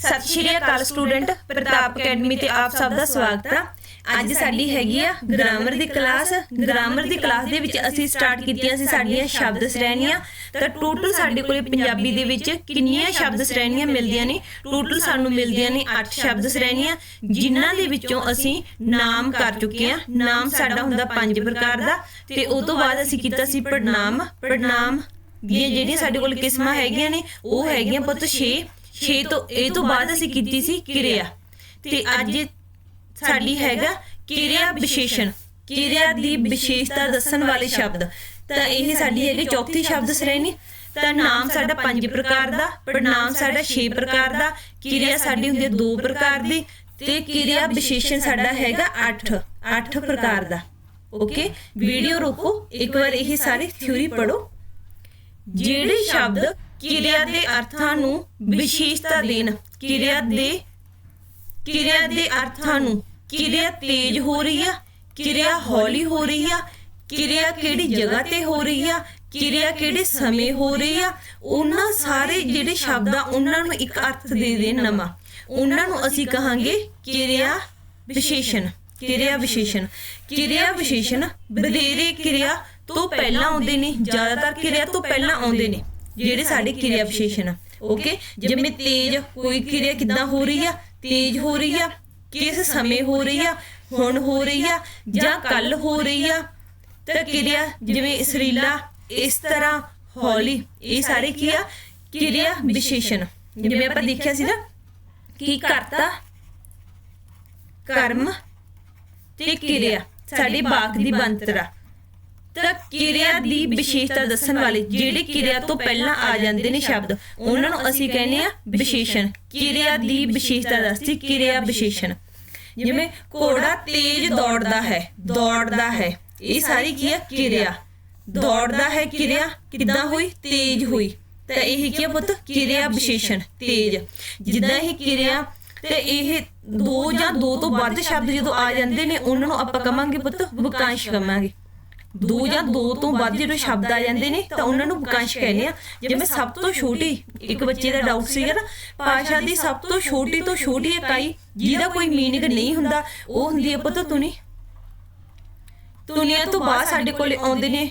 ਸਤਿ ਸ਼੍ਰੀ ਅਕਾਲ ਸਟੂਡੈਂਟ, ਪ੍ਰਤਾਪ ਅਕੈਡਮੀ ਤੇ ਆਪ ਸਭ ਦਾ ਸਵਾਗਤ ਹੈ ਅੱਜ ਸਾਡੀ ਹੈਗੀ ਆ ਗ੍ਰਾਮਰ ਦੀ ਕਲਾਸ ਗ੍ਰਾਮਰ ਦੀ ਕਲਾਸ ਦੇ ਵਿੱਚ ਅਸੀਂ ਸਟਾਰਟ ਕੀਤੀਆਂ ਸੀ ਸਾਡੀਆਂ ਸ਼ਬਦ ਸ਼੍ਰੇਣੀਆਂ। ਤਾਂ ਟੋਟਲ ਸਾਡੇ ਕੋਲੇ ਪੰਜਾਬੀ ਦੇ ਵਿੱਚ ਕਿੰਨੀਆਂ ਸ਼ਬਦ ਸ਼੍ਰੇਣੀਆਂ ਮਿਲਦੀਆਂ ਨੇ? ਟੋਟਲ ਸਾਨੂੰ ਮਿਲਦੀਆਂ ਨੇ 8 ਸ਼ਬਦ ਸ਼੍ਰੇਣੀਆਂ, ਜਿਨ੍ਹਾਂ ਦੇ ਵਿੱਚੋਂ ਅਸੀਂ ਨਾਮ ਕਰ ਚੁੱਕੇ ਹਾਂ ਨਾਮ ਸਾਡਾ ਹੁੰਦਾ ਪੰਜ ਪ੍ਰਕਾਰ ਦਾ। ਤੇ ਉਸ ਤੋਂ ਬਾਅਦ ਅਸੀਂ ਕੀਤਾ ਸੀ ਪੜਨਾਮ ਪੜਨਾਮ ਦੀਆਂ ਜਿਹੜੀਆਂ ਸਾਡੇ ਕੋਲ ਕਿਸਮਾਂ ਹੈਗੀਆਂ ਨੇ, ਉਹ ਹੈਗੀਆਂ ਪੁੱਤ 6 6 ਤੋਂ, ਇਹ ਤੋਂ ਬਾਅਦ ਅਸੀਂ ਕੀਤੀ ਸੀ ਕਿਰਿਆ। ਤੇ ਅੱਜ ਸਾਡੀ ਹੈਗਾ ਕਿਰਿਆ ਵਿਸ਼ੇਸ਼ਣ। ਕਿਰਿਆ ਦੀ ਵਿਸ਼ੇਸ਼ਤਾ ਦੱਸਣ ਵਾਲੇ ਸ਼ਬਦ। ਤਾਂ ਇਹ ਸਾਡੀ ਹੈਗੀ ਚੌਥੀ ਸ਼ਬਦ ਸ਼੍ਰੇਣੀ। ਤਾਂ ਨਾਮ ਸਾਡਾ ਪੰਜ ਪ੍ਰਕਾਰ ਦਾ, ਪੜਨਾਮ ਸਾਡਾ 6 ਪ੍ਰਕਾਰ ਦਾ, ਕਿਰਿਆ ਸਾਡੀ ਹੁੰਦੀ ਹੈ ਦੋ ਪ੍ਰਕਾਰ ਦੀ, ਤੇ ਕਿਰਿਆ ਵਿਸ਼ੇਸ਼ਣ ਸਾਡਾ ਹੈਗਾ 8 8 ਪ੍ਰਕਾਰ ਦਾ। ਓਕੇ? ਵੀਡੀਓ ਰੋਕੋ, ਇੱਕ ਵਾਰ ਇਹ ਸਾਰੀ ਥਿਊਰੀ ਪੜੋ ਜਿਹੜੇ ਸ਼ਬਦ ਕਿਰਿਆ ਦੇ ਅਰਥਾਂ ਨੂੰ ਵਿਸ਼ੇਸ਼ਤਾ ਦੇਣ। ਕਿਰਿਆ ਦੇ ਕਿਰਿਆ ਦੇ ਅਰਥਾਂ ਨੂੰ ਕਿਰਿਆ ਤੇਜ਼ ਹੋ ਰਹੀ ਆ, ਕਿਰਿਆ ਹੌਲੀ ਹੋ ਰਹੀ ਆ, ਕਿਰਿਆ ਕਿਹੜੀ ਜਗ੍ਹਾ ਤੇ ਹੋ ਰਹੀ ਆ, ਕਿਰਿਆ ਕਿਹੜੇ ਸਮੇਂ ਹੋ ਰਹੀ ਆ, ਉਹਨਾਂ ਸਾਰੇ ਜਿਹੜੇ ਸ਼ਬਦ ਆ ਉਹਨਾਂ ਨੂੰ ਇੱਕ ਅਰਥ ਦੇ ਦੇਣ ਨਵਾਂ। ਉਹਨਾਂ ਨੂੰ ਅਸੀਂ ਕਹਾਂਗੇ ਕਿਰਿਆ ਵਿਸ਼ੇਸ਼ਣ ਕਿਰਿਆ ਵਿਸ਼ੇਸ਼ਣ। ਕਿਰਿਆ ਵਿਸ਼ੇਸ਼ਣ ਵਧੇਰੇ ਕਿਰਿਆ ਤੋਂ ਪਹਿਲਾਂ ਆਉਂਦੇ ਨੇ, ਜ਼ਿਆਦਾਤਰ ਕਿਰਿਆ ਤੋਂ ਪਹਿਲਾਂ ਆਉਂਦੇ ਨੇ। ਜਿਹੜੇ ਸਾਡੇ ਕਿਰਿਆ ਵਿਸ਼ੇਸ਼ਣ ਆ ਓਕੇ ਜਿਵੇਂ ਤੇਜ਼ ਕੋਈ ਕਿਰਿਆ ਕਿੱਦਾਂ ਹੋ ਰਹੀ ਆ? ਤੇਜ਼ ਹੋ ਰਹੀ ਆ? ਕਿਸ ਸਮੇਂ ਹੋ ਰਹੀ ਆ? ਹੁਣ ਹੋ ਰਹੀ ਆ? ਜਾਂ ਕੱਲ ਹੋ ਰਹੀ ਆ? ਤਾਂ ਕਿਰਿਆ ਜਿਵੇਂ ਸਰੀਲਾ ਇਸ ਤਰ੍ਹਾਂ ਹੌਲੀ ਇਹ ਸਾਰੇ ਕੀ ਆ? ਕਿਰਿਆ ਵਿਸ਼ੇਸ਼ਣ। ਜਿਵੇਂ ਆਪਾਂ ਦੇਖਿਆ ਸੀ ਨਾ ਕੀ ਕਰਤਾ ਕਰਮ ਤੇ ਕਿਰਿਆ ਸਾਡੀ ਬਾਕ ਦੀ ਬੰਤਰਾ ਤਾਂ ਕਿਰਿਆ ਦੀ ਵਿਸ਼ੇਸ਼ਤਾ ਦੱਸਣ ਵਾਲੇ ਜਿਹੜੇ ਕਿਰਿਆ ਤੋਂ ਪਹਿਲਾਂ ਆ ਜਾਂਦੇ ਨੇ ਸ਼ਬਦ, ਉਹਨਾਂ ਨੂੰ ਅਸੀਂ ਕਹਿੰਦੇ ਆ ਵਿਸ਼ੇਸ਼ਣ। ਕਿਰਿਆ ਦੀ ਵਿਸ਼ੇਸ਼ਤਾ ਦੱਸਦੀ, ਕਿਰਿਆ ਵਿਸ਼ੇਸ਼ਣ। ਜਿਵੇਂ ਘੋੜਾ ਤੇਜ਼ ਦੌੜਦਾ ਹੈ ਦੌੜਦਾ ਹੈ। ਇਹ ਸਾਰੀ ਕੀ ਹੈ ਕਿਰਿਆ। ਦੌੜਦਾ ਹੈ ਕਿਰਿਆ, ਕਿੱਦਾਂ ਹੋਈ? ਤੇਜ਼ ਹੋਈ। ਤਾਂ ਇਹ ਕੀ ਹੈ ਪੁੱਤ? ਕਿਰਿਆ ਵਿਸ਼ੇਸ਼ਣ, ਤੇਜ਼। ਜਿੱਦਾਂ ਇਹ ਕਿਰਿਆ, ਤੇ ਇਹ ਦੋ ਜਾਂ ਦੋ ਤੋਂ ਵੱਧ ਸ਼ਬਦ ਜਦੋਂ ਆ ਜਾਂਦੇ ਨੇ, ਉਹਨਾਂ ਨੂੰ ਆਪਾਂ ਕਵਾਂਗੇ ਪੁੱਤ ਵਾਕਾਂਸ਼ ਕਵਾਂਗੇ। ਦੋ ਜਾਂ ਦੋ ਤੋਂ ਵੱਧ ਜਿਹੜੇ ਸ਼ਬਦ ਆ ਜਾਂਦੇ ਨੇ, ਤਾਂ ਉਹਨਾਂ ਨੂੰ ਵਾਕਾਂਸ਼ ਕਹਿੰਦੇ ਆ। ਜਿਵੇਂ ਸਭ ਤੋਂ ਛੋਟੀ ਇੱਕ ਬੱਚੇ ਦਾ ਡਾਊਟ ਸੀਗਾ ਨਾ ਭਾਸ਼ਾ ਦੀ ਸਭ ਤੋਂ ਛੋਟੀ ਤੋਂ ਛੋਟੀ ਇਕਾਈ ਜਿਹਦਾ ਕੋਈ ਮੀਨਿੰਗ ਨਹੀਂ ਹੁੰਦਾ, ਉਹ ਹੁੰਦੀ ਹੈ ਪਤਾ ਤੁਨੀ ਤੁਨੀਆਂ ਤੋਂ ਬਾਅਦ ਸਾਡੇ ਕੋਲ ਆਉਂਦੇ ਨੇ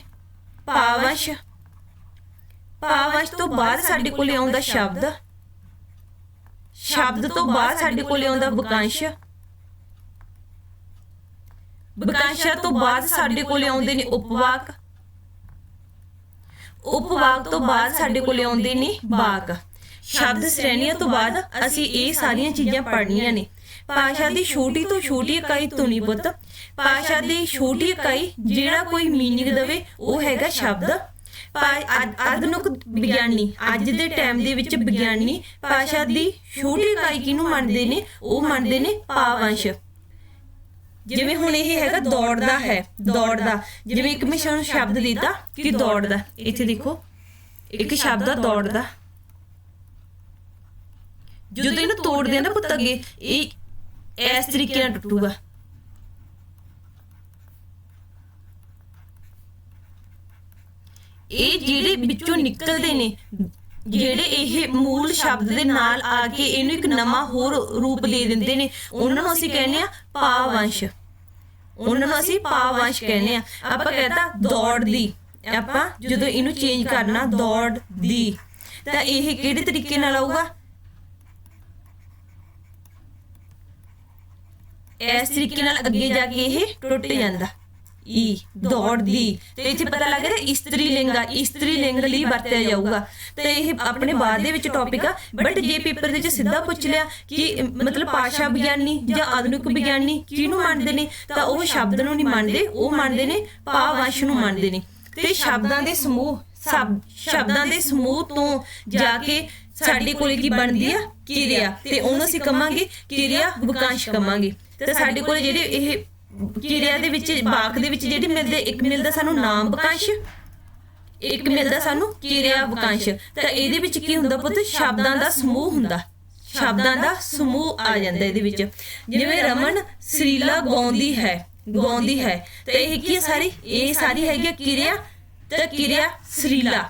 ਭਾਵੰਸ਼ ਭਾਵੰਸ਼ ਤੋਂ ਬਾਅਦ ਸਾਡੇ ਕੋਲ ਆਉਂਦਾ ਸ਼ਬਦ। ਸ਼ਬਦ ਤੋਂ ਬਾਅਦ ਸਾਡੇ ਕੋਲ ਆਉਂਦਾ ਵਾਕਾਂਸ਼ ਵਿਕਾਸ਼ਾ ਤੋਂ ਬਾਅਦ ਸਾਡੇ ਕੋਲੇ ਆਉਂਦੇ ਨੇ ਉਪਵਾਕ। ਉਪਵਾਕ ਤੋਂ ਬਾਅਦ ਸਾਡੇ ਕੋਲੇ ਆਉਂਦੇ ਨੇ ਵਾਕ ਸ਼ਬਦ ਸ਼੍ਰੇਣੀਆਂ ਤੋਂ ਬਾਅਦ ਅਸੀਂ ਇਹ ਸਾਰੀਆਂ ਚੀਜ਼ਾਂ ਪੜ੍ਹਨੀਆਂ ਨੇ। ਭਾਸ਼ਾ ਦੀ ਛੋਟੀ ਤੋਂ ਛੋਟੀ ਇਕਾਈ ਧੁਨੀ ਪੁੱਤ। ਭਾਸ਼ਾ ਦੀ ਛੋਟੀ ਇਕਾਈ ਜਿਹੜਾ ਕੋਈ ਮੀਨਿੰਗ ਦੇਵੇ, ਉਹ ਹੈਗਾ ਸ਼ਬਦ। ਆਧੁਨਿਕ ਵਿਗਿਆਨੀ, ਅੱਜ ਦੇ ਟਾਈਮ ਦੇ ਵਿੱਚ ਵਿਗਿਆਨੀ ਭਾਸ਼ਾ ਦੀ ਛੋਟੀ ਇਕਾਈ ਕਿਹਨੂੰ ਮੰਨਦੇ ਨੇ? ਉਹ ਮੰਨਦੇ ਨੇ ਭਾਵੰਸ਼ ਜਿਵੇਂ ਹੁਣ ਇਹ ਹੈਗਾ ਦੌੜਦਾ ਹੈ ਦੌੜਦਾ। ਜਿਵੇਂ ਇੱਕ ਮੈਂ ਤੁਹਾਨੂੰ ਸ਼ਬਦ ਦਿੱਤਾ ਕਿ ਦੌੜਦਾ। ਇੱਥੇ ਦੇਖੋ ਇੱਕ ਸ਼ਬਦ ਆ ਦੌੜਦਾ। ਜਦੋਂ ਇਹਨੂੰ ਤੋੜਦੇ ਆ ਨਾ ਪੁੱਤ ਅੱਗੇ ਇਹ ਇਸ ਤਰੀਕੇ ਨਾਲ ਟੁੱਟੂਗਾ। ਇਹ ਜਿਹੜੇ ਵਿੱਚੋਂ ਨਿਕਲਦੇ ਨੇ ਜਿਹੜੇ ਇਹ ਮੂਲ ਸ਼ਬਦ ਦੇ ਨਾਲ ਆ ਕੇ ਇਹਨੂੰ ਇੱਕ ਨਵਾਂ ਹੋਰ ਰੂਪ ਦੇ ਦਿੰਦੇ ਨੇ ਉਹਨਾਂ ਨੂੰ ਅਸੀਂ ਕਹਿੰਦੇ ਆ ਭਾਵੰਸ਼ ਉਹਨਾਂ ਨੂੰ ਅਸੀਂ ਭਾਵੰਸ਼ ਕਹਿੰਦੇ ਆ। ਆਪਾਂ ਕਹਿੰਦਾ ਦੌੜਦੀ। ਆਪਾਂ ਜਦੋਂ ਇਹਨੂੰ ਚੇਂਜ ਕਰਨਾ ਦੌੜ ਦੀ ਤਾਂ ਇਹ ਕਿਹੜੇ ਤਰੀਕੇ ਨਾਲ ਆਊਗਾ? ਇਸ ਤਰੀਕੇ ਨਾਲ ਅੱਗੇ ਜਾ ਕੇ ਇਹ ਟੁੱਟ ਜਾਂਦਾ। ਈ ਦੌੜਦੀ ਤੇ ਇੱਥੇ ਪਤਾ ਲੱਗ ਇਸਤਰੀ ਲਿੰਗ ਆ ਇਸਤਰੀ ਲਿੰਗ ਲਈ ਵਰਤਿਆ ਜਾਊਗਾ। ਤੇ ਇਹ ਆਪਣੇ ਬਾਅਦ ਦੇ ਵਿੱਚ ਟੌਪਿਕ ਆ। ਬਟ ਜੇ ਪੇਪਰ ਦੇ ਵਿੱਚ ਸਿੱਧਾ ਪੁੱਛ ਲਿਆ ਕਿ, ਮਤਲਬ ਭਾਸ਼ਾ ਵਿਗਿਆਨੀ ਜਾਂ ਆਧੁਨਿਕ ਵਿਗਿਆਨੀ ਕਿਹਨੂੰ ਮੰਨਦੇ ਨੇ, ਤਾਂ ਉਹ ਸ਼ਬਦ ਨੂੰ ਨਹੀਂ ਮੰਨਦੇ, ਉਹ ਮੰਨਦੇ ਨੇ ਭਾਵੰਸ਼ ਨੂੰ ਮੰਨਦੇ ਨੇ। ਤੇ ਸ਼ਬਦਾਂ ਦੇ ਸਮੂਹ ਸ਼ਬਦਾਂ ਦੇ ਸਮੂਹ ਤੋਂ ਜਾ ਕੇ ਸਾਡੇ ਕੋਲ ਕੀ ਬਣਦੀ ਆ? ਕਿਰਿਆ। ਤੇ ਉਹਨੂੰ ਅਸੀਂ ਕਵਾਂਗੇ ਕਿਰਿਆ ਵਿਕਾਂਸ਼ ਕਵਾਂਗੇ। ਤੇ ਸਾਡੇ ਕੋਲ ਜਿਹੜੇ ਇਹ ਕਿਰਿਆ ਦੇ ਵਿੱਚ ਬਾਕ ਦੇ ਵਿੱਚ ਜਿਹੜੇ ਮਿਲਦੇ, ਇੱਕ ਮਿਲਦਾ ਸਾਨੂੰ ਨਾਮ ਵਾਕਾਂਸ਼, ਇੱਕ ਮਿਲਦਾ ਸਾਨੂੰ ਕਿਰਿਆ ਵਾਕਾਂਸ਼। ਤਾਂ ਇਹਦੇ ਵਿੱਚ ਕੀ ਹੁੰਦਾ ਪੁੱਤ? ਸ਼ਬਦਾਂ ਦਾ ਸਮੂਹ ਹੁੰਦਾ। ਸ਼ਬਦਾਂ ਦਾ ਸਮੂਹ ਆ ਜਾਂਦਾ ਇਹਦੇ ਵਿੱਚ। ਜਿਵੇਂ ਰਮਨ ਸਰੀਲਾ ਗਾਉਂਦੀ ਹੈ ਗਾਉਂਦੀ ਹੈ। ਤਾਂ ਇਹ ਕੀ ਸਾਰੀ? ਇਹ ਸਾਰੀ ਹੈਗੀ ਕਿਰਿਆ, ਤੇ ਕਿਰਿਆ ਸਰੀਲਾ।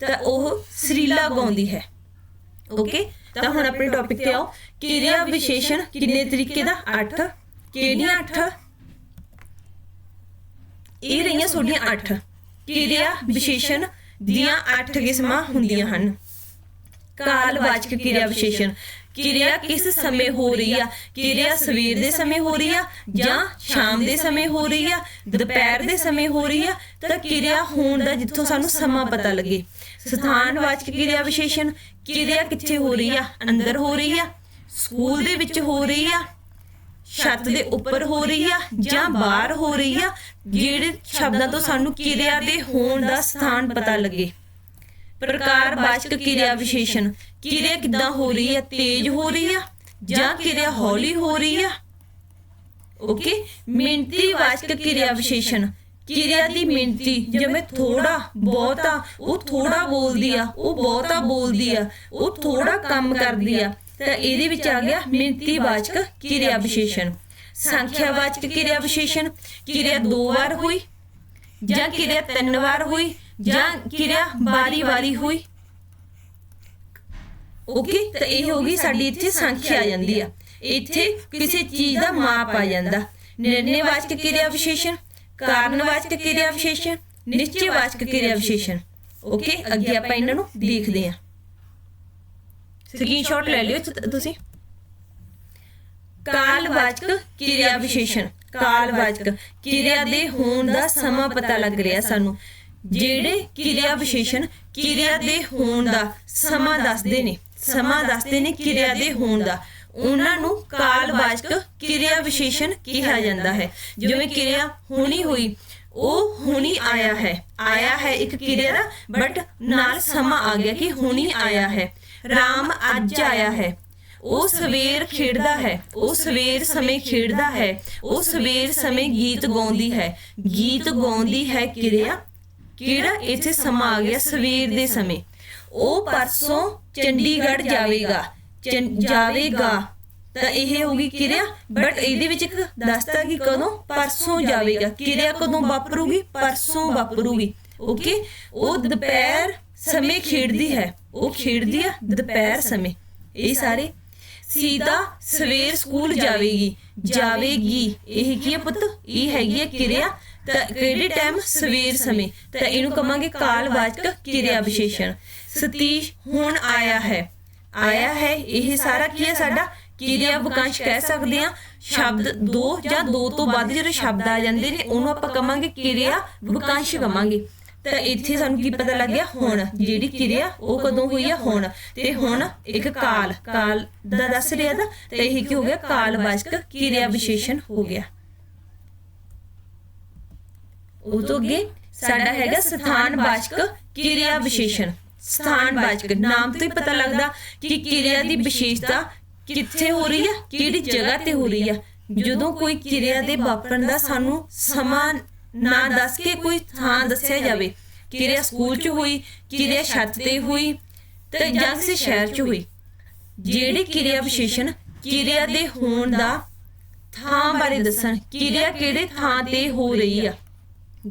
ਤਾਂ ਉਹ ਸਰੀਲਾ ਗਾਉਂਦੀ ਹੈ। ਓਕੇ ਤਾਂ ਹੁਣ ਆਪਣੇ ਟੌਪਿਕ ਤੇ ਆਓ। ਕਿਰਿਆ ਵਿਸ਼ੇਸ਼ਣ ਕਿੰਨੇ ਤਰੀਕੇ ਦਾ? 8 ਕਿਹੜੀਆਂ 8 ਇਹ ਰਹੀਆਂ ਤੁਹਾਡੀਆਂ 8 ਕਿਰਿਆ, ਵਿਸ਼ੇਸ਼ਣ ਦੀਆਂ 8 ਕਿਸਮਾਂ ਹੁੰਦੀਆਂ ਹਨ। ਕਾਲਵਾਚਕ ਕਿਰਿਆ, ਵਿਸ਼ੇਸ਼ਣ। ਕਿਰਿਆ ਕਿਸ ਸਮੇਂ ਹੋ ਰਹੀ ਆ? ਕਿਰਿਆ ਸਵੇਰ ਦੇ ਸਮੇਂ ਹੋ ਰਹੀ ਆ ਜਾਂ ਸ਼ਾਮ ਦੇ ਸਮੇਂ ਹੋ ਰਹੀ ਆ? ਦੁਪਹਿਰ ਦੇ ਸਮੇਂ ਹੋ ਰਹੀ ਆ? ਤਾਂ ਕਿਰਿਆ ਹੋਣ ਦਾ ਜਿੱਥੋਂ ਸਾਨੂੰ ਸਮਾਂ ਪਤਾ ਲੱਗੇ। ਸਥਾਨਵਾਚਕ ਕਿਰਿਆ, ਵਿਸ਼ੇਸ਼ਣ। ਕਿਰਿਆ ਕਿੱਥੇ ਹੋ ਰਹੀ ਆ? ਅੰਦਰ ਹੋ ਰਹੀ ਆ? ਸਕੂਲ ਦੇ ਵਿੱਚ ਹੋ ਰਹੀ ਆ? ਛੱਤ ਦੇ ਉੱਪਰ ਹੋ ਰਹੀ ਆ ਜਾਂ ਬਾਹਰ ਹੋ ਰਹੀ ਆ? ਜਿਹੜੇ ਸ਼ਬਦਾਂ ਤੋਂ ਸਾਨੂੰ ਕਿਰਿਆ ਦੇ ਹੋਣ ਦਾ ਸਥਾਨ ਪਤਾ ਲੱਗੇ। ਪ੍ਰਕਾਰਵਾਚਕ ਕਿਰਿਆ ਵਿਸ਼ੇਸ਼ਣ। ਕਿਰਿਆ ਕਿੱਦਾਂ ਹੋ ਰਹੀ ਹੈ ਤੇਜ਼ ਹੋ ਰਹੀ ਆ ਜਾਂ ਕਿਰਿਆ ਹੌਲੀ ਹੋ ਰਹੀ ਆ? ਓਕੇ ਮਿਣਤੀ ਵਾਚਕ ਕਿਰਿਆ ਵਿਸ਼ੇਸ਼ਣ। ਕਿਰਿਆ ਦੀ ਮਿਣਤੀ ਜਿਵੇਂ ਥੋੜਾ ਬਹੁਤਾ ਉਹ ਥੋੜਾ ਬੋਲਦੀ ਆ, ਉਹ ਬਹੁਤਾ ਬੋਲਦੀ ਆ, ਉਹ ਥੋੜਾ ਕੰਮ ਕਰਦੀ ਆ। ਤਾਂ ਇਹਦੇ ਵਿੱਚ ਆ ਗਿਆ ਮਿਣਤੀ ਵਾਚਕ ਕਿਰਿਆ ਵਿਸ਼ੇਸ਼ਣ ਸੰਖਿਆ ਵਾਚਕ ਕਿਰਿਆ ਵਿਸ਼ੇਸ਼ਣ ਕਿਰਿਆ ਦੋ ਵਾਰ ਹੋਈ, ਜਾਂ ਕਿਰਿਆ ਤਿੰਨ ਵਾਰ ਹੋਈ, ਜਾਂ ਕਿਰਿਆ ਵਾਰੀ-ਵਾਰੀ ਹੋਈ। ਓਕੇ ਤਾਂ ਇਹ ਹੋ ਗਈ ਸਾਡੀ ਇੱਥੇ ਸੰਖਿਆ ਆ ਜਾਂਦੀ ਆ। ਇੱਥੇ ਕਿਸੇ ਚੀਜ਼ ਦਾ ਮਾਪ ਆ ਜਾਂਦਾ। ਨਿਰਣੈਵਾਚਕ ਕਿਰਿਆ ਵਿਸ਼ੇਸ਼ਣ ਕਾਰਨਵਾਚਕ ਕਿਰਿਆ ਵਿਸ਼ੇਸ਼ਣ ਨਿਸ਼ਚੈਵਾਚਕ ਕਿਰਿਆ ਵਿਸ਼ੇਸ਼ਣ ਓਕੇ ਅੱਗੇ ਆਪਾਂ ਇਹਨਾਂ ਨੂੰ ਦੇਖਦੇ ਹਾਂ। ਸਕਰੀਨਸ਼ਾਟ ਲੈ ਲਿਓ ਤੁਸੀਂ। ਕਾਲਵਾਚਕ ਕਿਰਿਆ ਵਿਸ਼ੇਸ਼ਣ ਕਾਲਵਾਚਕ ਕਿਰਿਆ ਦੇ ਹੋਣ ਦਾ ਸਮਾਂ ਪਤਾ ਲੱਗ ਰਿਹਾ ਸਾਨੂੰ। ਜਿਹੜੇ ਕਿਰਿਆ ਵਿਸ਼ੇਸ਼ਣ ਕਿਰਿਆ ਦੇ ਹੋਣ ਦਾ ਸਮਾਂ ਦੱਸਦੇ ਨੇ, ਸਮਾਂ ਦੱਸਦੇ ਨੇ ਕਿਰਿਆ ਦੇ ਹੋਣ ਦਾ। ਉਹਨਾਂ ਨੂੰ ਕਾਲਵਾਚਕ ਕਿਰਿਆ ਵਿਸ਼ੇਸ਼ਣ ਕਿਹਾ ਜਾਂਦਾ ਹੈ। ਜਿਵੇਂ ਕਿਰਿਆ ਹੋਣੀ ਹੋਈ, ਉਹ ਹੁਣੀ ਆਇਆ ਹੈ। ਆਇਆ ਹੈ ਇੱਕ ਕਿਰਿਆ ਦਾ, ਬਟ ਨਾਲ ਸਮਾਂ ਆ ਗਿਆ ਕਿ ਹੁਣੀ ਆਇਆ ਹੈ। ਰਾਮ ਅੱਜ ਆਇਆ ਹੈ। ਉਹ ਸਵੇਰ ਖੇਡਦਾ ਹੈ। ਉਹ ਸਵੇਰ ਸਮੇਂ ਖੇਡਦਾ ਹੈ। ਉਹ ਸਵੇਰ ਸਮੇਂ ਗੀਤ ਗਾਉਂਦੀ ਹੈ। ਗੀਤ ਗਾਉਂਦੀ ਹੈ ਕਿਰਿਆ। ਕਿਹੜਾ ਇੱਥੇ ਸਮਾਂ ਆ ਗਿਆ ਸਵੇਰ ਦੇ ਸਮੇਂ? ਉਹ ਪਰਸੋਂ ਚੰਡੀਗੜ੍ਹ ਜਾਵੇਗਾ। ਚੰ- ਜਾਵੇਗਾ। ਤਾਂ ਇਹ ਹੋਗੀ ਕਿਰਿਆ। ਬਟ ਇਹਦੇ ਵਿੱਚ ਇੱਕ ਦੱਸਦਾ ਕਿ ਕਦੋਂ? ਪਰਸੋਂ ਜਾਵੇਗਾ। ਕਿਰਿਆ ਕਦੋਂ ਵਾਪਰੂਗੀ? ਪਰਸੋਂ ਵਾਪਰੂਗੀ। ਓਕੇ ਉਹ ਦੁਪਹਿਰ ਸਮੇਂ ਖੇਡਦੀ ਹੈ। ਉਹ ਖੇਡਦੀ ਆ ਦੁਪਹਿਰ ਸਮੇਂ। ਇਹ ਸਾਰੇ ਸੀਤਾ ਸਵੇਰ ਸਕੂਲ ਜਾਵੇਗੀ। ਜਾਵੇਗੀ। ਇਹ ਕੀ ਹੈ ਪੁੱਤ? ਇਹ ਹੈਗੀ ਹੈ ਕਿਰਿਆ। ਤਾਂ ਕਿਹੜੇ ਟਾਈਮ ਸਵੇਰ ਸਮੇਂ। ਤਾਂ ਇਹਨੂੰ ਕਵਾਂਗੇ ਕਾਲਵਾਚਕ ਕਿਰਿਆ ਵਿਸ਼ੇਸ਼ਣ ਸਤੀਸ਼ ਹੁਣ ਆਇਆ ਹੈ। ਆਇਆ ਹੈ। ਇਹ ਸਾਰਾ ਕੀ ਹੈ ਸਾਡਾ? ਕਿਰਿਆ ਵਿਕਾਂਸ਼ ਕਹਿ ਸਕਦੇ ਆ। ਸ਼ਬਦ ਦੋ ਜਾਂ ਦੋ ਤੋਂ ਵੱਧ ਜਿਹੜੇ ਸ਼ਬਦ ਆ ਜਾਂਦੇ ਨੇ, ਉਹਨੂੰ ਆਪਾਂ ਕਵਾਂਗੇ ਕਿਰਿਆ ਵਿਕਾਂਸ਼ ਕਵਾਂਗੇ। ਤਾਂ ਇੱਥੇ ਸਾਨੂੰ ਕੀ ਪਤਾ ਲੱਗਿਆ? ਹੁਣ। ਜਿਹੜੀ ਕਿਰਿਆ ਉਹ ਕਦੋਂ ਹੋਈ ਆ ਹੁਣ। ਤੇ ਹੁਣ ਇੱਕ ਕਾਲ। ਕਾਲ। ਦਾ ਦੱਸ ਰਿਹਾ ਦਾ ਤੇ ਇਹ ਕੀ ਹੋ ਗਿਆ? ਕਾਲਵਾਚਕ ਕਿਰਿਆ ਵਿਸ਼ੇਸ਼ਣ ਹੋ ਗਿਆ। ਉਹ ਤੋਂ ਅੱਗੇ ਸਾਡਾ ਹੈਗਾ ਸਥਾਨਵਾਚਕ ਕਿਰਿਆ ਵਿਸ਼ੇਸ਼ਣ ਸਥਾਨਵਾਚਕ ਨਾਮ ਤੋਂ ਹੀ ਪਤਾ ਲੱਗਦਾ ਕਿ ਕਿਰਿਆ ਦੀ ਵਿਸ਼ੇਸ਼ਤਾ ਕਿੱਥੇ ਹੋ ਰਹੀ ਆ? ਕਿਹੜੀ ਜਗ੍ਹਾ ਤੇ ਹੋ ਰਹੀ ਆ? ਜਦੋਂ ਕੋਈ ਕਿਰਿਆ ਦੇ ਵਾਪਰਨ ਦਾ ਸਾਨੂੰ ਸਮਾਂ ਨਾ ਦੱਸ ਕੇ ਕੋਈ ਥਾਂ ਦੱਸਿਆ ਜਾਵੇ। ਕਿਰਿਆ ਸਕੂਲ 'ਚ ਹੋਈ ਕਿਰਿਆ ਛੱਤ ਤੇ ਹੋਈ ਤੇ ਜਾਂ ਕਿਸੇ ਸ਼ਹਿਰ 'ਚ ਹੋਈ। ਜਿਹੜੇ ਕਿਰਿਆ ਵਿਸ਼ੇਸ਼ਣ ਕਿਰਿਆ ਦੇ ਹੋਣ ਦਾ ਥਾਂ ਬਾਰੇ ਦੱਸਣ, ਕਿਰਿਆ ਕਿਹੜੇ ਥਾਂ ਤੇ ਹੋ ਰਹੀ ਆ।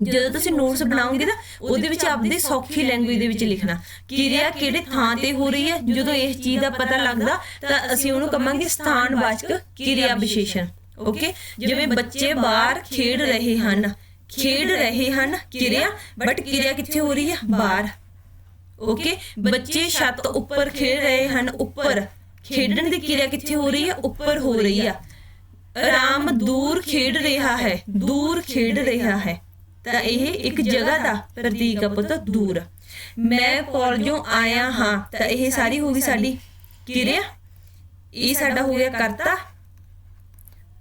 ਜਦੋਂ ਤੁਸੀਂ ਨੋਟਸ ਬਣਾਓਗੇ ਨਾ, ਉਹਦੇ ਵਿੱਚ ਆਪਦੀ ਸੌਖੀ ਲੈਂਗੁਏਜ ਦੇ ਵਿੱਚ ਲਿਖਣਾ। ਕਿਰਿਆ ਕਿਹੜੇ ਥਾਂ ਤੇ ਹੋ ਰਹੀ ਹੈ ਜਦੋਂ ਇਸ ਚੀਜ਼ ਦਾ ਪਤਾ ਲੱਗਦਾ, ਤਾਂ ਅਸੀਂ ਉਹਨੂੰ ਕਵਾਂਗੇ ਸਥਾਨਵਾਚਕ ਕਿਰਿਆ ਵਿਸ਼ੇਸ਼ਣ। ਓਕੇ ਜਿਵੇਂ ਬੱਚੇ ਬਾਹਰ ਖੇਡ ਰਹੇ ਹਨ ਖੇਡ ਰਹੇ ਹਨ। ਕਿਰਿਆ ਬਟ ਕਿਰਿਆ ਕਿੱਥੇ ਹੋ ਰਹੀ ਹੈ ਬਾਹਰ। ਓਕੇ ਬੱਚੇ ਛੱਤ ਉੱਪਰ ਖੇਡ ਰਹੇ ਹਨ। ਉੱਪਰ। ਖੇਡਣ ਦੀ ਕਿਰਿਆ ਕਿੱਥੇ ਹੋ ਰਹੀ ਹੈ ਉੱਪਰ ਹੋ ਰਹੀ ਆ। ਰਾਮ ਦੂਰ ਖੇਡ ਰਿਹਾ ਹੈ। ਦੂਰ ਖੇਡ ਰਿਹਾ ਹੈ। ਤਾਂ ਇਹ ਇੱਕ ਜਗ੍ਹਾ ਦਾ ਪ੍ਰਤੀਕ ਪੁੱਤ, ਦੂਰ। ਮੈਂ ਕਾਲਜੋਂ ਆਇਆ ਹਾਂ। ਤਾਂ ਇਹ ਸਾਰੀ ਹੋ ਗਈ ਸਾਡੀ ਕਿਰਿਆ। ਇਹ ਸਾਡਾ ਹੋ ਗਿਆ ਕਰਤਾ।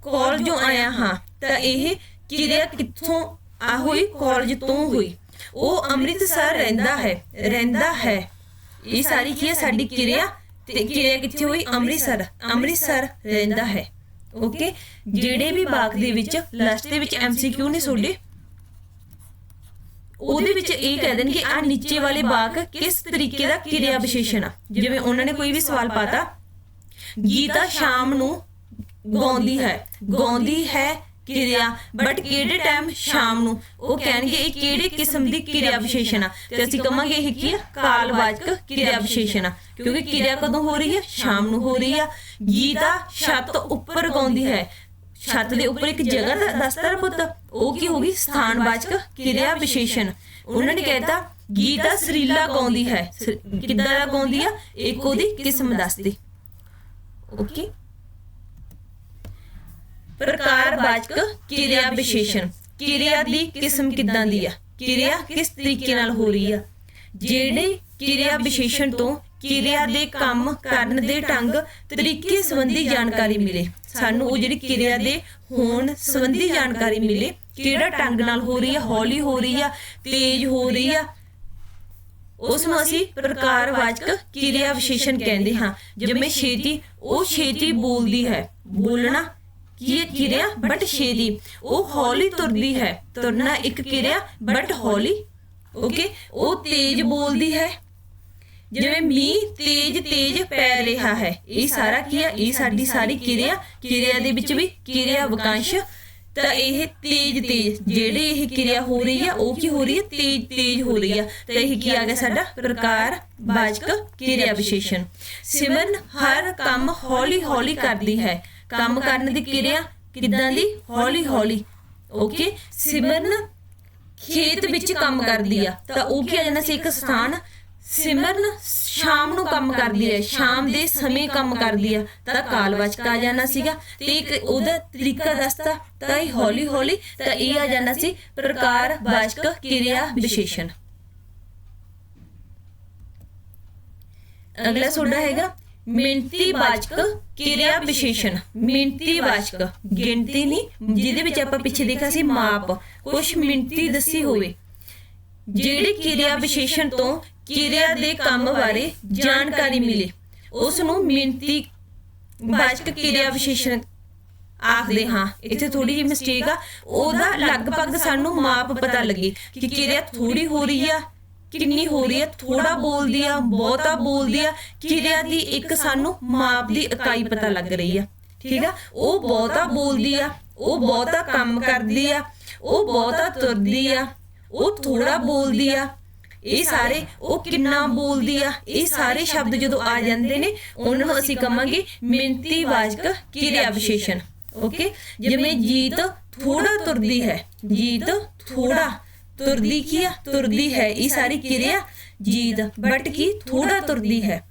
ਕਾਲਜੋਂ ਆਇਆ ਹਾਂ। ਤਾਂ ਇਹ ਕਿਰਿਆ ਕਿੱਥੋਂ ਆ ਹੋਈ ਕਾਲਜ ਤੋਂ ਹੋਈ। ਉਹ ਅੰਮ੍ਰਿਤਸਰ ਰਹਿੰਦਾ ਹੈ ਰਹਿੰਦਾ ਹੈ। ਇਹ ਸਾਰੀ ਕੀ ਹੈ? ਸਾਡੀ ਕਿਰਿਆ ਤੇ ਕਿਰਿਆ ਕਿੱਥੇ ਹੋਈ? ਅੰਮ੍ਰਿਤਸਰ ਅੰਮ੍ਰਿਤਸਰ ਰਹਿੰਦਾ ਹੈ। ਓਕੇ ਜਿਹੜੇ ਵੀ ਬਾਕ ਦੇ ਵਿੱਚ ਲਾਸਟ ਦੇ ਵਿੱਚ ਐਮਸੀਕਿਊ ਨੇ ਤੁਹਾਡੇ, ਉਹਦੇ ਵਿੱਚ ਇਹ ਕਹਿ ਦੇਣ ਕਿ ਆ ਨੀਚੇ ਵਾਲੇ ਬਾਗ ਕਿਸ ਤਰੀਕੇ ਦਾ ਕਿਰਿਆ ਵਿਸ਼ੇਸ਼ਣ ਆ? ਜਿਵੇਂ ਉਹਨਾਂ ਨੇ ਕੋਈ ਵੀ ਸਵਾਲ ਪਾਤਾ, ਗੀਤਾ ਸ਼ਾਮ ਨੂੰ ਗਾਉਂਦੀ ਹੈ ਗਾਉਂਦੀ ਹੈ ਕਿਰਿਆ ਬਟ ਕਿਹੜੇ ਟਾਈਮ ਸ਼ਾਮ ਨੂੰ? ਉਹ ਕਹਿਣਗੇ ਇਹ ਕਿਹੜੇ ਕਿਸਮ ਦੀ ਕਿਰਿਆ ਵਿਸ਼ੇਸ਼ਣ ਆ? ਤੇ ਅਸੀਂ ਕਹਾਂਗੇ ਇਹ ਕੀ ਆ? ਕਾਲਵਾਚਕ ਕਿਰਿਆ ਵਿਸ਼ੇਸ਼ਣ ਆ। ਕਿਉਂਕਿ ਕਿਰਿਆ ਕਦੋਂ ਹੋ ਰਹੀ ਹੈ ਸ਼ਾਮ ਨੂੰ ਹੋ ਰਹੀ ਆ। ਗੀਤਾ ਛੱਤ ਉੱਪਰ ਗਾਉਂਦੀ ਹੈ। ਛੱਤ ਦੇ ਉੱਪਰ ਇੱਕ ਜਗ੍ਹਾ ਦਾ ਦੱਸਦਾ ਪੁੱਤ ਉਹ ਕੀ ਹੋਗੀ ਸਥਾਨਵਾਚਕ ਕਿਰਿਆ ਵਿਸ਼ੇਸ਼ਣ। ਉਹਨਾਂ ਨੇ ਕਹਿਤਾ ਗੀਤਾ ਸਰੀਲਾ ਗਾਉਂਦੀ ਹੈ। ਕਿੱਦਾਂ ਦਾ ਗਾਉਂਦੀ ਆ? ਇੱਕ ਉਹਦੀ ਕਿਸਮ ਦੱਸਦੀ। ਓਕੇ? ਪ੍ਰਕਾਰ ਵਾਚਕ ਕਿਰਿਆ ਵਿਸ਼ੇਸ਼ਣ ਕਿਰਿਆ ਦੀ ਕਿਸਮ ਕਿੱਦਾਂ ਦੀ ਆ? ਕਿਰਿਆ ਕਿਸ ਤਰੀਕੇ ਨਾਲ ਹੋ ਰਹੀ ਆ? ਜਿਹੜੇ ਕਿਰਿਆ ਵਿਸ਼ੇਸ਼ਣ ਤੋਂ ਕਿਰਿਆ ਦੇ ਕੰਮ ਕਰਨ ਦੇ ਢੰਗ, ਤਰੀਕੇ ਸੰਬੰਧੀ ਜਾਣਕਾਰੀ ਮਿਲੇ। ਸਾਨੂੰ ਉਹ ਜਿਹੜੀ ਕਿਰਿਆ ਦੇ ਹੋਣ ਸੰਬੰਧੀ ਜਾਣਕਾਰੀ ਮਿਲੇ, ਕਿਹੜਾ ਢੰਗ ਨਾਲ ਹੋ ਰਹੀ ਹੈ ਹੌਲੀ ਹੋ ਰਹੀ ਆ? ਤੇਜ਼ ਹੋ ਰਹੀ ਆ? ਉਸ ਨੂੰ ਅਸੀਂ ਪ੍ਰਕਾਰਵਾਚਕ ਕਿਰਿਆ ਵਿਸ਼ੇਸ਼ਣ ਕਹਿੰਦੇ ਹਾਂ। ਜਿਵੇਂ ਛੇਤੀ, ਉਹ ਛੇਤੀ ਬੋਲਦੀ ਹੈ। ਬੋਲਣਾ ਕੀ ਹੈ ਕਿਰਿਆ ਬਟ ਛੇਤੀ ਉਹ ਹੌਲੀ ਤੁਰਦੀ ਹੈ। ਤੁਰਨਾ ਇੱਕ ਕਿਰਿਆ ਬਟ ਹੌਲੀ। ਓਕੇ, ਉਹ ਤੇਜ਼ ਬੋਲਦੀ ਹੈ। ਜਿਵੇਂ ਮੀਂਹ ਤੇਜ਼ ਤੇਜ਼ ਪੈ ਰਿਹਾ ਹੈ। ਇਹ ਸਾਰਾ ਕੀ ਹੈ? ਇਹ ਸਾਡੀ ਸਾਰੀ ਕਿਰਿਆ। ਕਿਰਿਆ ਦੇ ਵਿੱਚ ਵੀ ਕਿਰਿਆ ਵਾਕੰਸ਼ ਤਾਂ ਇਹ ਤੇਜ਼ ਤੇਜ਼, ਜਿਹੜੇ ਇਹ ਕਿਰਿਆ ਹੋ ਰਹੀ ਹੈ, ਉਹ ਕੀ ਹੋ ਰਹੀ ਹੈ? ਤੇਜ਼ ਤੇਜ਼ ਹੋ ਰਹੀ ਹੈ। ਤਾਂ ਇਹ ਕੀ ਆ ਗਿਆ ਸਾਡਾ? ਪ੍ਰਕਾਰ ਵਾਚਕ ਕਿਰਿਆ ਵਿਸ਼ੇਸ਼ਣ। ਸਿਮਰਨ ਹਰ ਕੰਮ ਹੌਲੀ ਹੌਲੀ ਕਰਦੀ ਹੈ। ਕੰਮ ਕਰਨ ਦੀ ਕਿਰਿਆ ਕਿੱਦਾਂ ਦੀ? ਹੌਲੀ ਹੌਲੀ। ਓਕੇ ਸਿਮਰਨ ਖੇਤ ਵਿੱਚ ਕੰਮ ਕਰਦੀ ਆ। ਤਾਂ ਉਹ ਕੀ ਆ ਜਾਂਦਾ ਸੀ? ਇੱਕ ਸਥਾਨ। ਸਿਮਰਨ ਸ਼ਾਮ ਨੂੰ ਕੰਮ ਕਰਦੀ ਹੈ ਸ਼ਾਮ ਦੇ ਸਮੇਂ ਕੰਮ ਕਰਦੀ ਆ। ਤਾਂ ਕਾਲਵਾਚਕ ਆ ਜਾਣਾ ਸੀਗਾ। ਤੇ ਇੱਕ ਉਹਦਾ ਤਰੀਕਾ ਦੱਸਤਾ। ਤਾਂ ਇਹ ਹੌਲੀ ਹੌਲੀ ਤਾਂ ਇਹ ਆ ਜਾਣਾ ਸੀ ਪ੍ਰਕਾਰ ਵਾਚਕ ਕਿਰਿਆ ਵਿਸ਼ੇਸ਼ਣ। ਅਗਲਾ ਤੁਹਾਡਾ ਹੈਗਾ। ਮਿਣਤੀ ਵਾਚਕ ਕਿਰਿਆ ਵਿਸ਼ੇਸ਼ਣ। ਮਿਣਤੀ ਵਾਚਕ। ਗਿਣਤੀ ਨਹੀਂ, ਜਿਹਦੇ ਵਿੱਚ ਆਪਾਂ ਪਿੱਛੇ ਦੇਖਿਆ ਸੀ ਮਾਪ। ਕੁਝ ਮਿਣਤੀ ਦੱਸੀ ਹੋਵੇ। ਜਿਹੜੇ ਕਿਰਿਆ ਵਿਸ਼ੇਸ਼ਣ ਤੋਂ ਕਿਰਿਆ ਦੇ ਕੰਮ ਬਾਰੇ ਜਾਣਕਾਰੀ ਮਿਲੇ ਉਸ ਨੂੰ ਮਿਣਤੀ ਵਾਚਕ ਕਿਰਿਆ ਵਿਸ਼ੇਸ਼ਣ ਆਖਦੇ ਹਾਂ। ਇੱਥੇ ਥੋੜੀ ਜਿਹੀ ਮਿਸਟੇਕ ਆ। ਉਹਦਾ ਲਗਭਗ ਸਾਨੂੰ ਮਾਪ ਪਤਾ ਲੱਗੇ ਕਿ ਕਿਰਿਆ ਥੋੜੀ ਹੋ ਰਹੀ ਆ ਕਿੰਨੀ ਹੋ ਰਹੀ ਹੈ? ਥੋੜਾ ਬੋਲਦੀ ਆ, ਬਹੁਤਾ ਬੋਲਦੀ ਆ, ਕਿਰਿਆ ਦੀ ਇੱਕ ਸਾਨੂੰ ਮਾਪ ਦੀ ਇਕਾਈ ਪਤਾ ਲੱਗ ਰਹੀ ਆ। ਠੀਕ ਆ? ਉਹ ਬਹੁਤਾ ਬੋਲਦੀ ਆ, ਉਹ ਬਹੁਤਾ ਕੰਮ ਕਰਦੀ ਆ, ਉਹ ਬਹੁਤਾ ਤੁਰਦੀ ਆ, ਉਹ ਥੋੜਾ ਬੋਲਦੀ ਆ। ਇਹ ਸਾਰੇ ਉਹ ਕਿੰਨਾ ਬੋਲਦੀ ਆ? ਇਹ ਸਾਰੇ ਸ਼ਬਦ ਜਦੋਂ ਆ ਜਾਂਦੇ ਨੇ, ਉਹਨਾਂ ਨੂੰ ਅਸੀਂ ਕਵਾਂਗੇ ਮਿੰਤੀ ਵਾਚਕ ਕਿਰਿਆ ਵਿਸ਼ੇਸ਼ਣ। ਓਕੇ? ਜਿਵੇਂ ਜੀਤ ਥੋੜਾ ਤੁਰਦੀ ਹੈ, ਜੀਤ ਥੋੜਾ ਤੁਰਦੀ ਕੀ ਆ? ਤੁਰਦੀ ਹੈ, ਇਹ ਸਾਰੀ ਕਿਰਿਆ ਜੀਤ ਬਟ ਕੀ ਥੋੜਾ ਤੁਰਦੀ ਹੈ।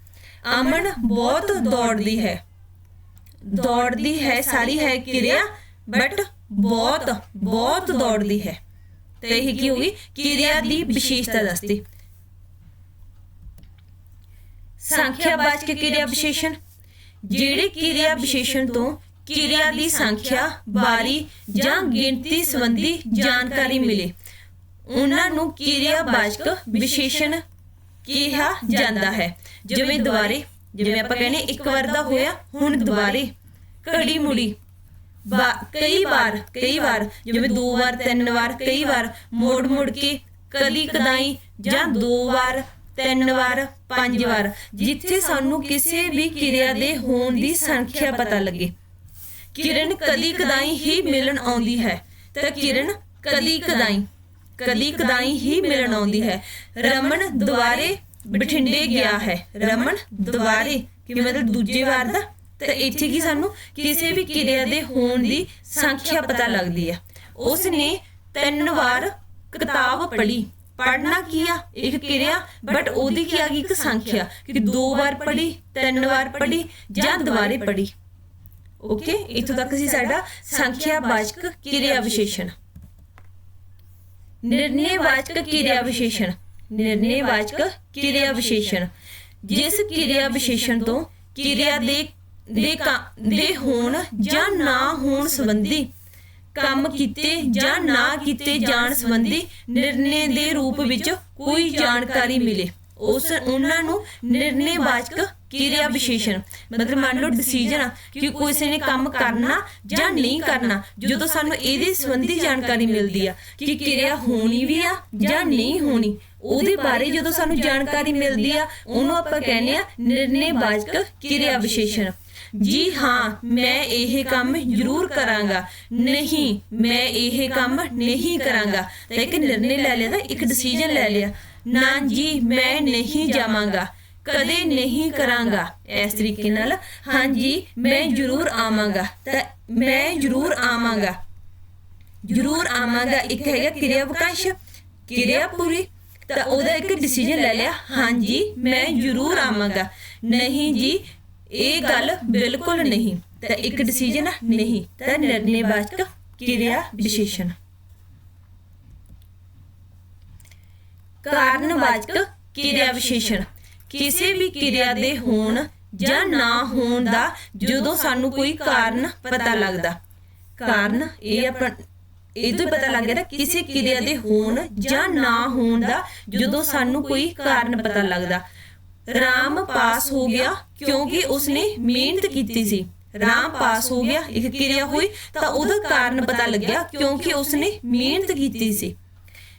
ਅਮਨ ਬਹੁਤ ਦੌੜਦੀ ਹੈ। ਦੌੜਦੀ ਹੈ, ਸਾਰੀ ਹੈ ਕਿਰਿਆ, ਬਟ ਬਹੁਤ ਬਹੁਤ ਦੌੜਦੀ ਹੈ। ਤੇ ਇਹ ਕੀ ਹੋਈ? ਕਿਰਿਆ ਦੀ ਵਿਸ਼ੇਸ਼ਤਾ ਦੱਸਦੀ ਸੰਖਿਆਵਾਚਕ ਕਿਰਿਆ ਵਿਸ਼ੇਸ਼ਣ। ਜਿਹੜੇ ਕਿਰਿਆ ਵਿਸ਼ੇਸ਼ਣ ਤੋਂ ਕਿਰਿਆ ਦੀ ਸੰਖਿਆ, ਬਾਰੀ ਜਾਂ ਗਿਣਤੀ ਸੰਬੰਧੀ ਜਾਣਕਾਰੀ ਮਿਲੇ। ਉਹਨਾਂ ਨੂੰ ਕਿਰਿਆ ਕਿਰਿਆਵਾਚਕ ਵਿਸ਼ੇਸ਼ਣ ਕਿਹਾ ਜਾਂਦਾ ਹੈ। ਜਿਵੇਂ ਦੁਬਾਰੇ ਜਿਵੇਂ ਆਪਾਂ ਕਹਿੰਦੇ ਇੱਕ ਵਾਰ ਦਾ ਹੋਇਆ, ਹੁਣ ਦੁਬਾਰੇ ਘੜੀ ਮੁੜੀ। ਕਈ ਵਾਰ ਕਈ ਵਾਰ, ਜਿਵੇਂ ਦੋ ਵਾਰ, ਤਿੰਨ ਵਾਰ, ਕਈ ਵਾਰ, ਮੋੜ ਮੋੜ ਕੇ ਕਦੀ ਕਦਾਈ ਜਾਂ ਦੋ ਵਾਰ, ਤਿੰਨ ਵਾਰ, ਪੰਜ ਵਾਰ, ਜਿੱਥੇ ਸਾਨੂੰ ਕਿਸੇ ਵੀ ਕਿਰਿਆ ਦੇ ਹੋਣ ਦੀ ਸੰਖਿਆ ਪਤਾ ਲੱਗੇ। ਕਿਰਨ ਕਦੀ ਕਦਾਈ ਹੀ ਮਿਲਣ ਆਉਂਦੀ ਹੈ। ਤਾਂ ਕਿਰਨ ਕਦੀ ਕਦਾਈ। ਕਦੀ ਕਦਾਈ ਹੀ ਮਿਲਣ ਆਉਂਦੀ ਹੈ। ਰਮਨ ਦੁਆਰੇ ਬਠਿੰਡੇ ਗਿਆ ਹੈ। ਰਮਨ ਦੁਆਰੇ ਕਿ ਮਤਲਬ ਦੂਜੇ ਵਾਰ ਦਾ? ਤਾਂ ਇੱਥੇ ਕੀ ਸਾਨੂੰ ਕਿਸੇ ਵੀ ਕਿਰਿਆ ਦੇ ਹੋਣ ਦੀ ਸੰਖਿਆ ਪਤਾ ਲੱਗਦੀ ਹੈ। ਉਸ ਨੇ ਤਿੰਨ ਵਾਰ ਕਿਤਾਬ ਪੜ੍ਹੀ। ਪੜ੍ਹਨਾ ਕੀ ਆ? ਇੱਕ ਕਿਰਿਆ ਬਟ ਉਹਦੀ ਕੀ ਆ ਗਈ? ਇੱਕ ਸੰਖਿਆ। ਕਿ ਦੋ ਵਾਰ ਪੜ੍ਹੀ, ਤਿੰਨ ਵਾਰ ਪੜ੍ਹੀ ਜਾਂ ਦੁਬਾਰੇ ਪੜ੍ਹੀ। ਓਕੇ ਇਥੋਂ ਤੱਕ ਸੀ ਸਾਡਾ ਸੰਖਿਆ ਵਾਚਕ ਕਿਰਿਆ ਵਿਸ਼ੇਸ਼ਣ। ਨਿਰਣੈ ਕਿਰਿਆ ਵਿਸ਼ੇਸ਼ਣ ਨਿਰਣੈ ਕਿਰਿਆ ਵਿਸ਼ੇਸ਼ਣ ਜਿਸ ਕਿਰਿਆ ਵਿਸ਼ੇਸ਼ਣ ਤੋਂ ਕਿਰਿਆ ਦੇ ਦੇ ਦੇ ਹੋਣ ਜਾਂ ਨਾ ਹੋਣ ਸੰਬੰਧੀ ਕੰਮ ਕੀਤੇ ਜਾਂ ਨਾ ਕੀਤੇ ਜਾਣ ਸੰਬੰਧੀ ਨਿਰਣੇ ਦੇ ਰੂਪ ਵਿੱਚ ਕੋਈ ਜਾਣਕਾਰੀ ਮਿਲੇ। ਉਸ ਉਹਨਾਂ ਨੂੰ ਨਿਰਣੇਵਾਚਕ ਕਿਰਿਆ ਵਿਸ਼ੇਸ਼ਣ? ਮਤਲਬ ਮੰਨ ਲਓ ਡਿਸੀਜਨ ਕਿ ਕਿਸੇ ਨੇ ਕੰਮ ਕਰਨਾ ਜਾਂ ਨਹੀਂ ਕਰਨਾ, ਜਦੋਂ ਸਾਨੂੰ ਇਹਦੇ ਸੰਬੰਧੀ ਜਾਣਕਾਰੀ ਮਿਲਦੀ ਆ ਕਿ ਕਿਰਿਆ ਹੋਣੀ ਵੀ ਆ ਜਾਂ ਨਹੀਂ ਹੋਣੀ, ਉਹਦੇ ਬਾਰੇ ਜਦੋਂ ਸਾਨੂੰ ਜਾਣਕਾਰੀ ਮਿਲਦੀ ਆ, ਉਹਨੂੰ ਆਪਾਂ ਕਹਿੰਦੇ ਆ ਨਿਰਣੇ ਬਾਜਕ ਕਿਰਿਆ ਵਿਸ਼ੇਸ਼ਣ। ਜੀ ਹਾਂ, ਮੈਂ ਇਹ ਕੰਮ ਜ਼ਰੂਰ ਕਰਾਂਗਾ। ਨਹੀਂ, ਮੈਂ ਇਹ ਕੰਮ ਨਹੀਂ ਕਰਾਂਗਾ। ਤਾਂ ਇੱਕ ਨਿਰਣੇ ਲੈ ਲਿਆ ਤਾਂ ਇੱਕ ਡਿਸੀਜਨ ਲੈ ਲਿਆ। ਨਾ ਜੀ, ਮੈਂ ਨਹੀਂ ਜਾਵਾਂਗਾ। ਕਦੇ ਨਹੀਂ ਕਰਾਂਗਾ। ਇਸ ਤਰੀਕੇ ਨਾਲ, ਹਾਂਜੀ, ਮੈਂ ਜ਼ਰੂਰ ਆਵਾਂਗਾ। ਤਾਂ ਮੈਂ ਜ਼ਰੂਰ ਆਵਾਂਗਾ। ਜ਼ਰੂਰ ਆਵਾਂਗਾ। ਇੱਕ ਹੈਗਾ ਕਿਰਿਆ ਵਿਕਾਸ਼ ਕਿਰਿਆ ਪੂਰੀ ਤਾਂ ਉਹਦਾ ਇੱਕ ਡਿਸੀਜਨ ਲੈ ਲਿਆ। ਹਾਂਜੀ, ਮੈਂ ਜ਼ਰੂਰ ਆਵਾਂਗਾ। ਨਹੀਂ ਜੀ, ਇਹ ਗੱਲ ਬਿਲਕੁਲ ਨਹੀਂ। ਤਾਂ ਇੱਕ ਡਿਸੀਜਨ ਨਹੀਂ। ਤਾਂ ਨਿਰਣੇ ਕਿਰਿਆ ਵਿਸ਼ੇਸ਼ਣ ਕਾਰਨਵਾਚਕ ਕਿਰਿਆ ਵਿਸ਼ੇਸ਼ਣ ਕਿਸੇ ਵੀ ਕਿਰਿਆ ਦੇ ਹੋਣ ਜਾਂ ਨਾ ਹੋਣ ਦਾ ਜਦੋਂ ਸਾਨੂੰ ਕੋਈ ਕਾਰਨ ਪਤਾ ਲੱਗਦਾ। ਕਾਰਨ ਇਹ ਆਪਣਾ ਇਹ ਤੋਂ ਪਤਾ ਲੱਗ ਗਿਆ ਕਿਸੇ ਕਿਰਿਆ ਦੇ ਹੋਣ ਜਾਂ ਨਾ ਹੋਣ ਦਾ ਜਦੋਂ ਸਾਨੂੰ ਕੋਈ ਕਾਰਨ ਪਤਾ ਲੱਗਦਾ। ਰਾਮ ਪਾਸ ਹੋ ਗਿਆ ਕਿਉਂਕਿ ਉਸਨੇ ਮਿਹਨਤ ਕੀਤੀ ਸੀ। ਰਾਮ ਪਾਸ ਹੋ ਗਿਆ, ਇੱਕ ਕਿਰਿਆ ਹੋਈ ਤਾਂ ਉਹਦਾ ਕਾਰਨ ਪਤਾ ਲੱਗਿਆ ਕਿਉਂਕਿ ਉਸਨੇ ਮਿਹਨਤ ਕੀਤੀ ਸੀ।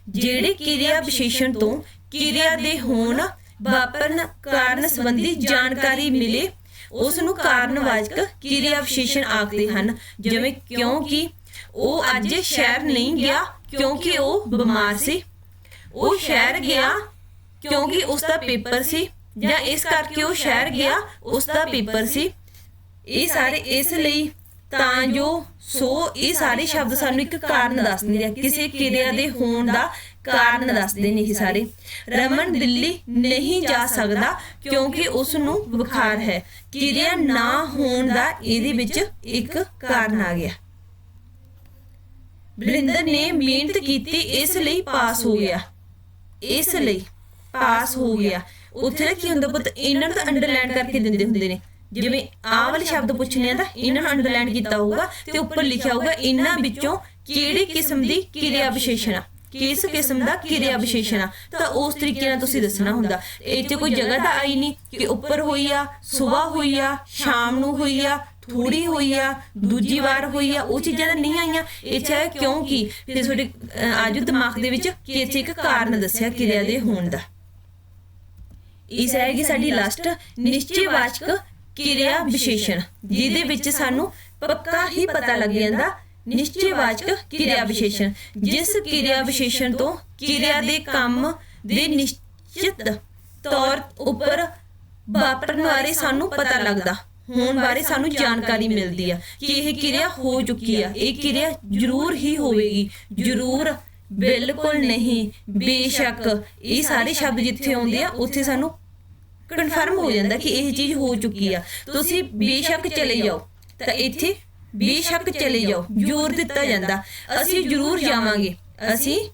ਜਿਹੜੇ ਕਿਰਿਆ ਵਿਸ਼ੇਸ਼ਣ ਤੋਂ ਕਿਰਿਆ ਦੇ ਹੋਣ ਵਾਪਰਨ ਕਾਰਨ ਸੰਬੰਧੀ ਜਾਣਕਾਰੀ ਮਿਲੇ। ਉਸ ਨੂੰ ਕਾਰਨਵਾਚਕ ਕਿਰਿਆ ਵਿਸ਼ੇਸ਼ਣ ਆਖਦੇ ਹਨ, ਜਿਵੇਂ ਕਿਉਂਕਿ ਉਹ ਅੱਜ ਸ਼ਹਿਰ ਨਹੀਂ ਗਿਆ, ਕਿਉਂਕਿ ਉਹ ਬਿਮਾਰ ਸੀ। ਉਹ ਸ਼ਹਿਰ ਗਿਆ, ਕਿਉਂਕਿ ਉਸ ਦਾ ਪੇਪਰ ਸੀ, ਜਾਂ ਇਸ ਕਰਕੇ ਉਹ ਸ਼ਹਿਰ ਗਿਆ, ਉਸ ਦਾ ਪੇਪਰ ਸੀ। ਇਹ ਸਾਰੇ ਇਸ ਲਈ, ਤਾਂ ਜੋ ਸੋ ਇਹ ਸਾਰੇ ਸ਼ਬਦ ਸਾਨੂੰ ਇੱਕ ਕਾਰਨ ਦੱਸਦੇ ਆ, ਕਿਸੇ ਕਿਰਿਆ ਦੇ ਹੋਣ ਦਾ ਕਾਰਨ ਦੱਸਦੇ ਨੇ ਇਹ ਸਾਰੇ। ਰਮਨ ਦਿੱਲੀ ਨਹੀਂ ਜਾ ਸਕਦਾ ਕਿਉਂਕਿ ਉਸ ਨੂੰ ਬੁਖਾਰ ਹੈ। ਕਿਰਿਆ ਨਾ ਹੋਣ ਦਾ ਇਹਦੇ ਵਿੱਚ ਇੱਕ ਕਾਰਨ ਆ ਗਿਆ। ਬਲਿੰਦਰ ਨੇ ਮਿਹਨਤ ਕੀਤੀ, ਇਸ ਲਈ ਪਾਸ ਹੋ ਗਿਆ। ਇਸ ਲਈ ਪਾਸ ਹੋ ਗਿਆ। ਉੱਥੇ ਨਾ ਕੀ ਹੁੰਦਾ ਪੁੱਤ? ਇਹਨਾਂ ਨੂੰ ਤਾਂ ਅੰਡਰਲਾਈਨ ਕਰਕੇ ਦਿੰਦੇ ਹੁੰਦੇ ਨੇ। ਜਿਵੇਂ ਆਹ ਵਾਲੇ ਸ਼ਬਦ ਪੁੱਛਣੇ ਆ ਤਾਂ ਇਹਨਾਂ ਨੂੰ ਅੰਡਰਲਾਈਨ ਕੀਤਾ ਹੋਊਗਾ ਤੇ ਉੱਪਰ ਲਿਖਿਆ ਹੋਊਗਾ ਇਹਨਾਂ ਵਿੱਚੋਂ ਕਿਹੜੀ ਕਿਸਮ ਦੀ ਕਿਰਿਆ ਵਿਸ਼ੇਸ਼ਣ ਆ। ਕਿਸ ਕਿਸਮ ਦਾ ਕਿਰਿਆ ਵਿਸ਼ੇਸ਼ਣ। ਆ ਤਾਂ ਉਸ ਤਰੀਕੇ ਨਾਲ ਤੁਸੀਂ ਦੱਸਣਾ ਹੁੰਦਾ। ਇੱਥੇ ਕੋਈ ਜਗ੍ਹਾ ਤਾਂ ਆਈ ਨਹੀਂ ਕਿ ਉੱਪਰ ਹੋਈ ਆ ਸਵੇਰ ਹੋਈ ਆ ਸ਼ਾਮ ਨੂੰ ਹੋਈ ਆ ਥੋੜੀ ਹੋਈ ਆ ਦੂਜੀ ਵਾਰ ਹੋਈ ਆ ਉਹ ਚੀਜ਼ਾਂ ਤਾਂ ਨਹੀਂ ਆਈਆਂ। ਇੱਥੇ ਆਇਆ ਕਿਉਂਕਿ ਫਿਰ ਤੁਹਾਡੇ ਆਜੂ ਦਿਮਾਗ ਦੇ ਵਿੱਚ ਕਿ ਇੱਥੇ ਇੱਕ ਕਾਰਨ ਦੱਸਿਆ ਕਿਰਿਆ ਦੇ ਹੋਣ ਦਾ। ਇਸ ਹੈਗੀ ਸਾਡੀ ਲਾਸਟ ਨਿਸ਼ਚੈਵਾਚਕ ਕਿਰਿਆ ਵਿਸ਼ੇਸ਼ਣ ਜਿਹਦੇ ਵਿੱਚ ਸਾਨੂੰ ਪੱਕਾ ਹੀ ਪਤਾ ਲੱਗ ਜਾਂਦਾ ਨਿਸ਼ਚੈਵਾਚਕ ਕਿਰਿਆ ਵਿਸ਼ੇਸ਼ਣ ਜਿਸ ਕਿਰਿਆ ਵਿਸ਼ੇਸ਼ਣ ਤੋਂ ਕਿਰਿਆ ਦੇ ਕੰਮ ਦੇ ਨਿਸ਼ਚਿਤ ਤੌਰ ਉੱਪਰ ਵਾਪਰਨ ਬਾਰੇ ਸਾਨੂੰ ਪਤਾ ਲੱਗਦਾ, ਹੋਣ ਬਾਰੇ ਸਾਨੂੰ ਜਾਣਕਾਰੀ ਮਿਲਦੀ ਆ ਕਿ ਇਹ ਕਿਰਿਆ ਹੋ ਚੁੱਕੀ ਆ। ਇਹ ਕਿਰਿਆ ਜ਼ਰੂਰ ਹੀ ਹੋਵੇਗੀ। ਜ਼ਰੂਰ, ਬਿਲਕੁਲ ਨਹੀਂ, ਬੇਸ਼ੱਕ। ਇਹ ਸਾਰੇ ਸ਼ਬਦ ਜਿੱਥੇ ਆਉਂਦੇ ਆ, ਉੱਥੇ ਸਾਨੂੰ ਕਨਫਰਮ ਹੋ ਜਾਂਦਾ ਕਿ ਇਹ ਚੀਜ਼ ਹੋ ਚੁੱਕੀ ਆ। ਤੁਸੀਂ ਬੇਸ਼ੱਕ ਚਲੇ ਜਾਓ। ਤਾਂ ਇੱਥੇ ਬੇਸ਼ੱਕ ਚਲੇ ਜਾਓ, ਜ਼ੋਰ ਦਿੱਤਾ ਜਾਂਦਾ। ਅਸੀਂ ਜ਼ਰੂਰ ਜਾਵਾਂਗੇ। ਅਸੀਂ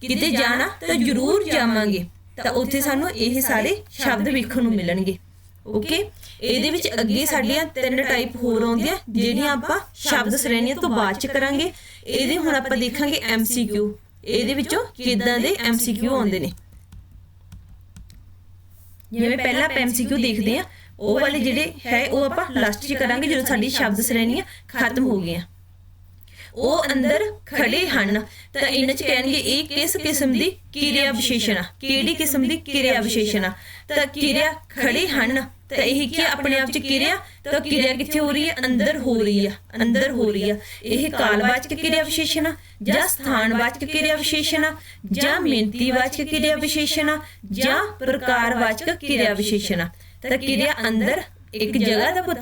ਕਿਤੇ ਜਾਣਾ ਤਾਂ ਜ਼ਰੂਰ ਜਾਵਾਂਗੇ। ਤਾਂ ਉੱਥੇ ਸਾਨੂੰ ਇਹ ਸਾਰੇ ਸ਼ਬਦ ਵੇਖਣ ਨੂੰ ਮਿਲਣਗੇ। ਓਕੇ? ਇਹਦੇ ਵਿੱਚ ਅੱਗੇ ਸਾਡੀਆਂ ਤਿੰਨ ਟਾਈਪ ਹੋਰ ਆਉਂਦੀਆਂ, ਜਿਹੜੀਆਂ ਆਪਾਂ ਸ਼ਬਦ ਸ਼੍ਰੇਣੀਆਂ ਤੋਂ ਬਾਅਦ ਚ ਕਰਾਂਗੇ। ਇਹਦੇ ਹੁਣ ਆਪਾਂ ਦੇਖਾਂਗੇ ਐਮਸੀਕਿਊ ਇਹਦੇ ਵਿੱਚੋਂ ਕਿਦਾਂ ਦੇ ਐਮਸੀਕਿਊ ਆਉਂਦੇ ਨੇ? ਜਿਵੇਂ ਪਹਿਲਾਂ ਆਪਾਂ ਐਮਸੀਕਿਊ ਦੇਖਦੇ ਆ ਉਹ ਵਾਲੇ ਜਿਹੜੇ ਹੈ, ਉਹ ਆਪਾਂ ਲਾਸਟ 'ਚ ਕਰਾਂਗੇ ਜਦੋਂ ਸਾਡੀ ਸ਼ਬਦ ਸ਼੍ਰੇਣੀਆਂ ਖਤਮ ਹੋ ਗਈਆਂ। ਉਹ ਅੰਦਰ ਖੜੇ ਹਨ। ਤਾਂ ਇਹਨਾਂ 'ਚ ਕਹਿਣਗੇ, ਇਹ ਕਿਸ ਕਿਸਮ ਦੀ ਕਿਰਿਆ ਵਿਸ਼ੇਸ਼ਣ ਆ ਕਿਹੜੀ ਕਿਸਮ ਦੀ ਕਿਰਿਆ ਵਿਸ਼ੇਸ਼ਣ ਆ ਤਾਂ ਕਿਰਿਆ ਖੜੇ ਹਨ। ਤਾਂ ਇਹ ਕੀ ਆਪਣੇ ਆਪ 'ਚ ਕਿਰਿਆ? ਤਾਂ ਕਿਰਿਆ ਕਿੱਥੇ ਹੋ ਰਹੀ ਹੈ ਅੰਦਰ ਹੋ ਰਹੀ ਆ। ਅੰਦਰ ਹੋ ਰਹੀ ਆ। ਇਹ ਕਾਲਵਾਚਕ ਕਿਰਿਆ ਵਿਸ਼ੇਸ਼ਣ ਆ ਜਾਂ ਸਥਾਨਵਾਚਕ ਕਿਰਿਆ ਵਿਸ਼ੇਸ਼ਣ ਆ ਜਾਂ ਮਿਹਨਤੀਵਾਚਕ ਕਿਰਿਆ ਵਿਸ਼ੇਸ਼ਣ ਆ ਜਾਂ ਪ੍ਰਕਾਰਵਾਚਕ ਕਿਰਿਆ ਵਿਸ਼ੇਸ਼ਣ ਆ ਤਾਂ ਕਿਰਿਆ ਅੰਦਰ ਇੱਕ ਜਗ੍ਹਾ ਦਾ ਪੁੱਤ,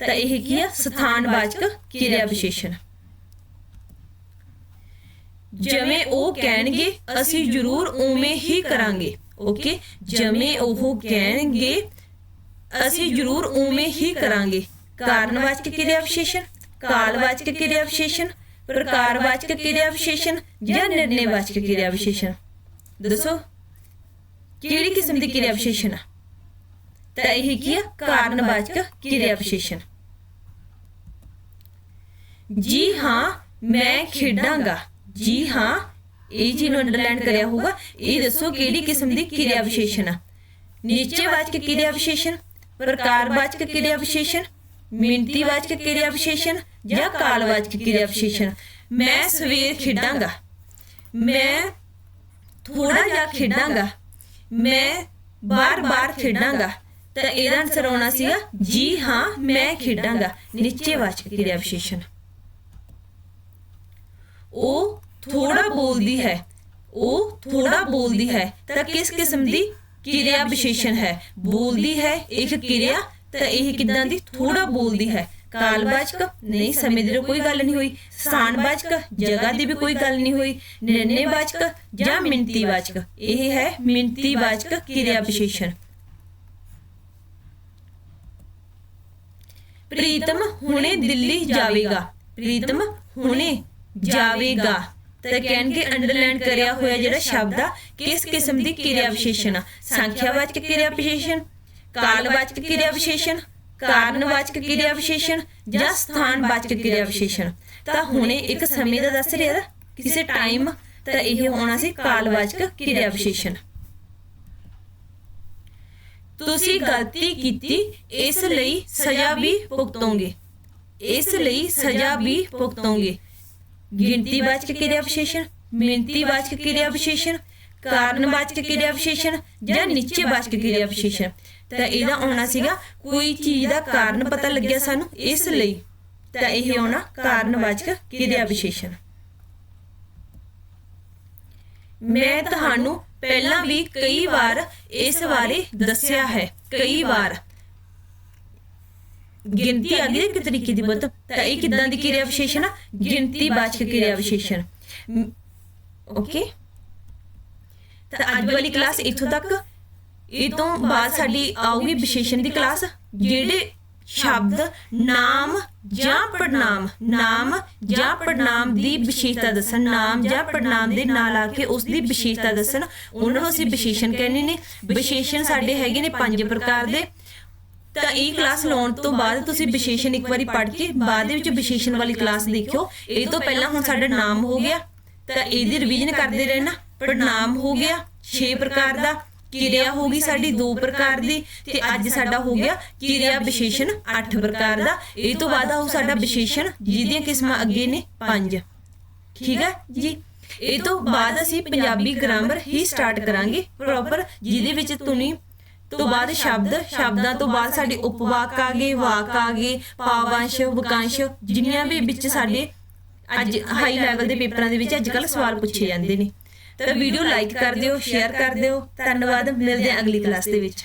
ਤਾਂ ਇਹ ਕੀ ਆ? ਸਥਾਨਵਾਚਕ ਕਿਰਿਆ ਵਿਸ਼ੇਸ਼ਣ। ਜਿਵੇਂ ਉਹ ਕਹਿਣਗੇ, ਅਸੀਂ ਜ਼ਰੂਰ ਉਵੇਂ ਹੀ ਕਰਾਂਗੇ। ਓਕੇ? ਜਿਵੇਂ ਉਹ ਕਹਿਣਗੇ, ਅਸੀਂ ਜ਼ਰੂਰ ਉਵੇਂ ਹੀ ਕਰਾਂਗੇ। ਕਾਰਨਵਾਚਕ ਕਿਰਿਆ ਵਿਸ਼ੇਸ਼ਣ ਕਾਲਵਾਚਕ ਕਿਰਿਆ ਵਿਸ਼ੇਸ਼ਣ ਪ੍ਰਕਾਰਵਾਚਕ ਕਿਰਿਆ ਵਿਸ਼ੇਸ਼ਣ ਜਾਂ ਨਿਰਣੈਵਾਚਕ ਕਿਰਿਆ ਵਿਸ਼ੇਸ਼ਣ। ਦੱਸੋ, ਕਿਹੜੀ ਕਿਸਮ ਦੀ ਕਿਰਿਆ ਵਿਸ਼ੇਸ਼ਣ ਆ? ਤਾਂ ਇਹ ਕੀ ਆ? ਕਾਰਨਵਾਚਕ ਕਿਰਿਆ ਵਿਸ਼ੇਸ਼ਣ। ਜੀ ਹਾਂ, ਮੈਂ ਖੇਡਾਂਗਾ। ਜੀ ਹਾਂ, ਇਹ ਜੀ ਨੂੰ ਅੰਡਰਲਾਈਨ ਕਰਿਆ ਹੋਊਗਾ। ਇਹ ਦੱਸੋ ਕਿਹੜੀ ਕਿਸਮ ਦੀ ਕਿਰਿਆ ਵਿਸ਼ੇਸ਼ਣ ਆ? ਨਿਸ਼ਚੈਵਾਚਕ ਕਿਰਿਆ ਵਿਸ਼ੇਸ਼ਣ ਪ੍ਰਕਾਰਵਾਚਕ ਕਿਰਿਆ ਵਿਸ਼ੇਸ਼ਣ ਮਿਹਨਤੀਵਾਚਕ ਕਿਰਿਆ ਵਿਸ਼ੇਸ਼ਣ ਜਾਂ ਕਾਲਵਾਚਕ ਕਿਰਿਆ ਵਿਸ਼ੇਸ਼ਣ? ਮੈਂ ਸਵੇਰ ਖੇਡਾਂਗਾ। ਮੈਂ ਥੋੜਾ ਜਿਹਾ ਖੇਡਾਂਗਾ। ਮੈਂ ਬਾਰ-ਬਾਰ ਖੇਡਾਂਗਾ। ਤਾਂ ਇਹਦਾ ਆਨਸਰ ਆਉਣਾ ਸੀਗਾ, ਜੀ ਹਾਂ, ਮੈਂ ਖੇਡਾਂਗਾ। ਨਿਸ਼ਚੈ ਵਾਚਕ ਕਿਰਿਆ ਵਿਸ਼ੇਸ਼ਣ ਉਹ ਥੋੜਾ ਬੋਲਦੀ ਹੈ। ਉਹ ਥੋੜਾ ਬੋਲਦੀ ਹੈ। ਤਾਂ ਕਿਸ ਕਿਸਮ ਦੀ ਕਿਰਿਆ ਵਿਸ਼ੇਸ਼ਣ ਹੈ? ਬੋਲਦੀ ਹੈ ਇੱਕ ਕਿਰਿਆ, ਤਾਂ ਇਹ ਕਿਦਾਂ ਦੀ? ਥੋੜਾ ਬੋਲਦੀ ਹੈ। ਕਾਲਵਾਚਕ ਨਹੀਂ, ਸਮੇਂ ਦੀ ਕੋਈ ਗੱਲ ਨਹੀਂ ਹੋਈ। ਸਥਾਨਵਾਚਕ ਜਗ੍ਹਾ ਦੀ ਵੀ ਕੋਈ ਗੱਲ ਨਹੀਂ ਹੋਈ। ਨਿਰਣੈਵਾਚਕ ਜਾਂ ਮਿਣਤੀਵਾਚਕ ਇਹ ਹੈ ਮਿਣਤੀਵਾਚਕ ਕਿਰਿਆ ਵਿਸ਼ੇਸ਼ਣ ਪ੍ਰੀਤਮ ਹੁਣੇ ਦਿੱਲੀ ਜਾਵੇਗਾ। ਪ੍ਰੀਤਮ ਹੁਣੇ ਜਾਵੇਗਾ। ਤਾਂ ਕਹਿਣਗੇ ਅੰਡਰਲਾਈਨ ਕਰਿਆ ਹੋਇਆ ਜਿਹੜਾ ਸ਼ਬਦ ਆ ਕਿਸ ਕਿਸਮ ਦੀ ਕਿਰਿਆ ਵਿਸ਼ੇਸ਼ਣ ਆ? ਸੰਖਿਆਵਾਚਕ ਕਿਰਿਆ ਵਿਸ਼ੇਸ਼ਣ? ਕਾਲਵਾਚਕ ਕਿਰਿਆ ਵਿਸ਼ੇਸ਼ਣ? ਕਾਰਨਵਾਚਕ ਕਿਰਿਆ ਵਿਸ਼ੇਸ਼ਣ? ਜਾਂ ਸਥਾਨਵਾਚਕ ਕਿਰਿਆ ਵਿਸ਼ੇਸ਼ਣ? ਤਾਂ ਹੁਣੇ ਇੱਕ ਸਮੇਂ ਦਾ ਦੱਸ ਰਿਹਾ ਕਿਸੇ ਟਾਈਮ ਤਾਂ ਇਹ ਹੋਣਾ ਸੀ ਕਾਲਵਾਚਕ ਕਿਰਿਆ ਵਿਸ਼ੇਸ਼ਣ। ਤੁਸੀਂ ਗਲਤੀ ਕੀਤੀ, ਇਸ ਲਈ ਸਜ਼ਾ ਵੀ ਭੁਗਤੋਗੇ। ਇਸ ਲਈ ਸਜ਼ਾ ਵੀ ਭੁਗਤੋਗੇ। ਗਿਣਤੀਵਾਚਕ ਕਿਰਿਆ ਵਿਸ਼ੇਸ਼ਣ ਮਿਣਤੀਵਾਚਕ ਕਿਰਿਆ ਵਿਸ਼ੇਸ਼ਣ ਕਾਰਨਵਾਚਕ ਕਿਰਿਆ ਵਿਸ਼ੇਸ਼ਣ ਜਾਂ ਨਿਸ਼ਚੈਵਾਚਕ ਕਿਰਿਆ ਵਿਸ਼ੇਸ਼ਣ। ਤਾਂ ਇਹਦਾ ਆਉਣਾ ਸੀਗਾ, ਕੋਈ ਚੀਜ਼ ਦਾ ਕਾਰਨ ਪਤਾ ਲੱਗਿਆ ਸਾਨੂੰ ਇਸ ਲਈ। ਤਾਂ ਇਹ ਆਉਣਾ ਕਾਰਨਵਾਚਕ ਕਿਰਿਆ ਵਿਸ਼ੇਸ਼ਣ। ਮੈਂ ਤੁਹਾਨੂੰ ਪਹਿਲਾਂ ਵੀ ਕਈ ਵਾਰ ਇਸ ਬਾਰੇ ਦੱਸਿਆ ਹੈ। ਕਈ ਵਾਰ। ਗਿਣਤੀ ਆ ਗਈ ਕਿ ਤਰੀਕੇ ਦੀ ਬਤ। ਤਾਂ ਇਹ ਕਿਦਾਂ ਦੀ ਕਿਰਿਆ ਵਿਸ਼ੇਸ਼ਣ ਗਿਣਤੀ ਵਾਚਕ ਕਿਰਿਆ ਵਿਸ਼ੇਸ਼ਣ। ਓਕੇ। ਤਾਂ ਅੱਜ ਵਾਲੀ ਕਲਾਸ ਇੱਥੋਂ ਤੱਕ? ਇਹ ਤੋਂ ਬਾਅਦ ਸਾਡੀ ਆਊਗੀ ਵਿਸ਼ੇਸ਼ਣ ਦੀ ਕਲਾਸ, ਜਿਹੜੇ ਸ਼ਬਦ ਨਾਮ ਜਾਂ ਪੜਨਾਮ, ਨਾਮ ਜਾਂ ਪੜਨਾਮ ਦੀ ਵਿਸ਼ੇਸ਼ਤਾ ਦੱਸਣ, ਨਾਮ ਜਾਂ ਪੜਨਾਮ ਦੇ ਨਾਲ ਆ ਕੇ ਉਸ ਦੀ ਵਿਸ਼ੇਸ਼ਤਾ ਦੱਸਣ, ਉਹਨਾਂ ਨੂੰ ਅਸੀਂ ਵਿਸ਼ੇਸ਼ਣ ਕਹਿੰਦੇ ਨੇ। ਵਿਸ਼ੇਸ਼ਣ ਸਾਡੇ ਹੈਗੇ ਨੇ ਪੰਜ ਪ੍ਰਕਾਰ ਦੇ। ਤਾਂ ਇਹ ਕਲਾਸ ਲਾਉਣ ਤੋਂ ਬਾਅਦ ਤੁਸੀਂ ਵਿਸ਼ੇਸ਼ਣ ਇੱਕ ਵਾਰੀ ਪੜ੍ਹ ਕੇ ਬਾਅਦ ਦੇ ਵਿੱਚ ਵਿਸ਼ੇਸ਼ਣ ਵਾਲੀ ਕਲਾਸ ਦੇਖਿਓ। ਇਹ ਤੋਂ ਪਹਿਲਾਂ ਹੁਣ ਸਾਡਾ ਨਾਮ ਹੋ ਗਿਆ। ਤਾਂ ਇਹਦੀ ਰਿਵੀਜ਼ਨ ਕਰਦੇ ਰਹਿਣਾ। ਪੜਨਾਮ ਹੋ ਗਿਆ। 6 ਪ੍ਰਕਾਰ ਦਾ। ਕਿਰਿਆ ਹੋ ਗਈ ਸਾਡੀ ਦੋ ਪ੍ਰਕਾਰ ਦੀ ਤੇ ਅੱਜ ਸਾਡਾ ਹੋ ਗਿਆ ਕਿਰਿਆ ਵਿਸ਼ੇਸ਼ਣ 8 ਪ੍ਰਕਾਰ ਦਾ। ਇਹ ਤੋਂ ਬਾਅਦ ਆਉ ਸਾਡਾ ਵਿਸ਼ੇਸ਼ਣ ਜਿਹਦੀਆਂ ਕਿਸਮਾਂ ਅੱਗੇ ਨੇ 5 ਠੀਕ ਹੈ ਜੀ? ਇਹ ਤੋਂ ਬਾਅਦ ਅਸੀਂ ਪੰਜਾਬੀ ਗ੍ਰਾਮਰ ਹੀ ਸਟਾਰਟ ਕਰਾਂਗੇ ਪ੍ਰੋਪਰ ਜਿਹਦੇ ਵਿੱਚ ਤੁਨੀ ਤੋਂ ਬਾਅਦ ਸ਼ਬਦ, ਸ਼ਬਦਾਂ ਤੋਂ ਬਾਅਦ ਸਾਡੇ ਉਪਵਾਕ ਆ ਗਏ, ਵਾਕ ਆ ਗਏ, ਪਾਵਾਂਸ਼ ਵਕਾਂਸ਼ ਜਿੰਨੀਆਂ ਵੀ ਵਿੱਚ ਸਾਡੇ ਅੱਜ ਹਾਈ ਲੈਵਲ ਦੇ ਪੇਪਰਾਂ ਦੇ ਵਿੱਚ ਅੱਜ ਕੱਲ ਸਵਾਲ ਪੁੱਛੇ ਜਾਂਦੇ ਨੇ। ਤਾਂ ਵੀਡੀਓ ਲਾਈਕ ਕਰ ਦਿਓ ਸ਼ੇਅਰ ਕਰ ਦਿਓ। ਧੰਨਵਾਦ ਮਿਲਦੇ ਹਾਂ ਅਗਲੀ ਕਲਾਸ ਦੇ ਵਿੱਚ।